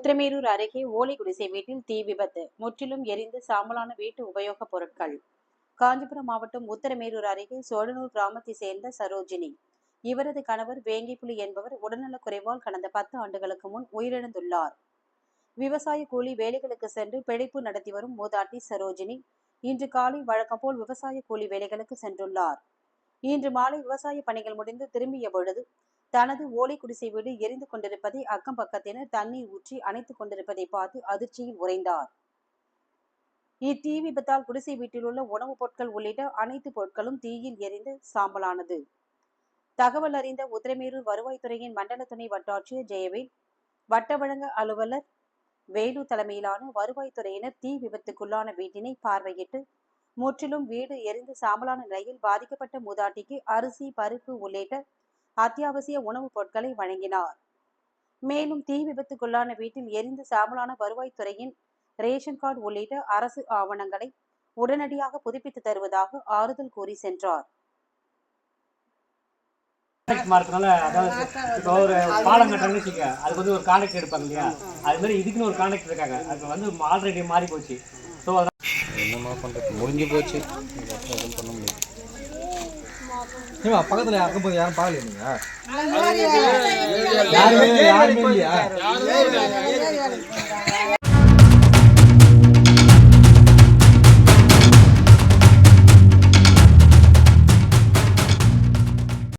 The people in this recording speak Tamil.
உத்திரமேரூர் அருகே ஓலை குடிசை வீட்டில் தீ விபத்து. முற்றிலும் எரிந்து சாம்பலான வீட்டு உபயோகப் பொருட்கள். காஞ்சிபுரம் மாவட்டம் உத்திரமேரூர் அருகே சோழனூர் கிராமத்தை சேர்ந்த சரோஜினி. இவரது கணவர் வேங்கிப்புலி என்பவர் உடல்நலக் குறைவால் கடந்த பத்து ஆண்டுகளுக்கு முன் உயிரிழந்துள்ளார். விவசாய கூலி வேலைகளுக்கு சென்று பிழைப்பு நடத்தி வரும் மூதாட்டி சரோஜினி இன்று காலை வழக்கம் போல் விவசாய கூலி வேலைகளுக்கு சென்றுள்ளார். இன்று மாலை விவசாய பணிகள் முடிந்து திரும்பிய பொழுது தனது ஓலை குடிசை வீடு எரிந்து கொண்டிருப்பதை அக்கம் பக்கத்தினர் தண்ணீர் ஊற்றி அணைத்துக் கொண்டிருப்பதை பார்த்து அதிர்ச்சியில் உறைந்தார். இத்தீ விபத்தால் குடிசை வீட்டிலுள்ள உணவுப் பொருட்கள் உள்ளிட்ட அனைத்து பொருட்களும் தீயில் எரிந்து சாம்பலானது. தகவல் அறிந்த உத்திரமேரூர் வருவாய்த்துறையின் மண்டல துணை வட்டாட்சியர் ஜெயவேல் வட்ட வழங்க அலுவலர் வேலு தலைமையிலான வருவாய்த்துறையினர் தீ விபத்துக்குள்ளான வீட்டினை பார்வையிட்டு முற்றிலும் வீடு எரிந்து சாம்பலான நிலையில் பாதிக்கப்பட்ட மூதாட்டிக்கு அரிசி பருப்பு உள்ளிட்ட அத்தியாவசிய உணவுப் பொருட்களை வழங்கினார். மேலும் தீ விபத்துக்குள்ளான வீட்டில் எரிந்து சாம்பலான வருவாய்த்துறையின் ரேஷன் கார்டு உள்ளிட்ட அரசு ஆவணங்களை உடனடியாக புதுப்பித்து தருவதாக ஆறுதல் கூறி சென்றார். கான்ட்ராக்ட் அதாவது இப்போ ஒரு பாலம் கட்டுறாங்கன்னு வச்சுக்க அதுக்கு வந்து ஒரு கான்ட்ராக்ட் எடுப்பாங்க இல்லையா? அது மாதிரி இதுக்குன்னு ஒரு கான்ட்ராக்ட் இருக்காங்க. அது வந்து ஆல்ரெடி மாறி போச்சு ஸோ என்னம்மா பண்ணுறது முடிஞ்சு போச்சு. எதுவும் பண்ண முடியாது ஏமா பக்கத்துல யாருக்கும் போய் யாரும் பார்க்கல நீங்க? யாருமே யாருமே இல்லையா?